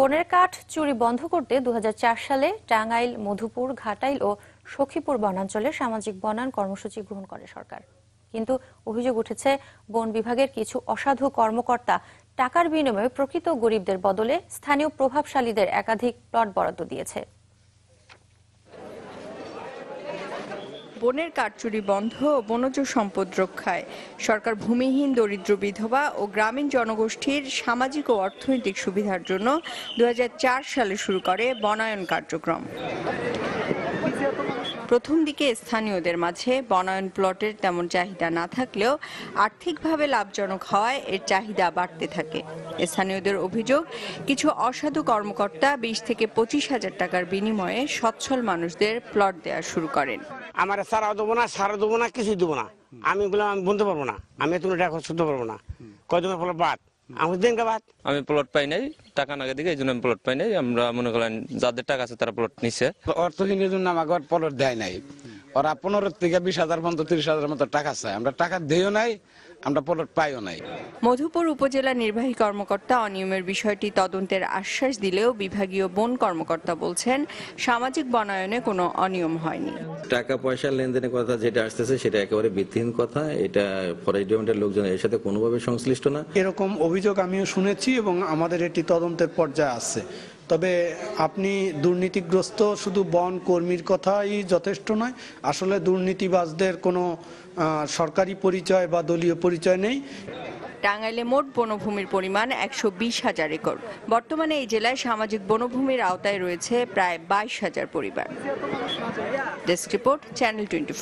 বনের কাঠ চুরি বন্ধ করতে দু হাজার চার সালে টাঙ্গাইল, মধুপুর, ঘাটাইল ও সখীপুর বনাঞ্চলে সামাজিক বনায়ন কর্মসূচি গ্রহণ করে সরকার। কিন্তু অভিযোগ উঠেছে, বন বিভাগের কিছু অসাধু কর্মকর্তা টাকার বিনিময়ে প্রকৃত গরিবদের বদলে স্থানীয় প্রভাবশালীদের একাধিক প্লট বরাদ্দ দিয়েছে। বনের কাঠচুরি বন্ধ ও বনজ সম্পদ রক্ষায়। সরকার ভূমিহীন দরিদ্র বিধবা ও গ্রামীণ জনগোষ্ঠীর সামাজিক ও অর্থনৈতিক সুবিধার জন্য দু হাজার চার সালে শুরু করে বনায়ন কার্যক্রম। প্রথম দিকে স্থানীয়দের মাঝে বনায়ন প্লটের তেমন চাহিদা না থাকলেও আর্থিকভাবে লাভজনক হওয়ায় এর চাহিদা বাড়তে থাকে। স্থানীয়দের অভিযোগ, কিছু অসাধু কর্মকর্তা বিশ থেকে পঁচিশ হাজার টাকার বিনিময়ে সচ্ছল মানুষদের প্লট দেওয়া শুরু করেন। আমার সারা দেবো না, সারা দেবো না, কিছুই দেবো না। আমি বললাম, আমি বলতে পারব না। আমি তুমি শুনতে পারব না। কয়দিনের ফলে বাদ? আমি প্লট পাই নাই টাকা নাগে দিকে এই জন্য আমি প্লট পাই নাই। আমরা মনে করেন যাদের টাকা আছে তারা প্লট নিছে। অর্থহীনের জন্য আমাকে প্লট পলট দেয় নাই। ওরা পনেরো থেকে বিশ হাজার পর্যন্ত তিরিশ হাজার মতো টাকা চায়। আমরা টাকা দেও নাই আমরা পলট পাইও নাই। মধুপুর উপজেলা নির্বাহী কর্মকর্তা অনিয়মের বিষয়টি তদন্তের আশ্বাস দিলেও বিভাগীয় বন কর্মকর্তা বলছেন সামাজিক বনায়নে কোনো অনিয়ম হয়নি। টাকা পয়সার লেনদেনের কথা যেটা আসতেছে সেটা একেবারে ভিত্তিহীন কথা। এটা ফরেস্ট ডিপার্টমেন্টের লোকজন এর সাথে কোনোভাবে সংশ্লিষ্ট না। এরকম অভিযোগ আমিও শুনেছি এবং আমাদের এটি তদন্তের পর্যায়ে আছে। তবে আপনি দুর্নীতিগ্রস্ত শুধু বন কর্মীর কথাই যথেষ্ট নয়। আসলে দুর্নীতিবাজদের কোনো সরকারি পরিচয় বা দলীয় পরিচয় নেই। টাঙ্গাইলে মোট বনভূমির পরিমাণ একশো বিশ হাজার একর। বর্তমানে এই জেলায় সামাজিক বনভূমির আওতায় রয়েছে প্রায় বাইশ হাজার পরিবার। Desk report, channel twenty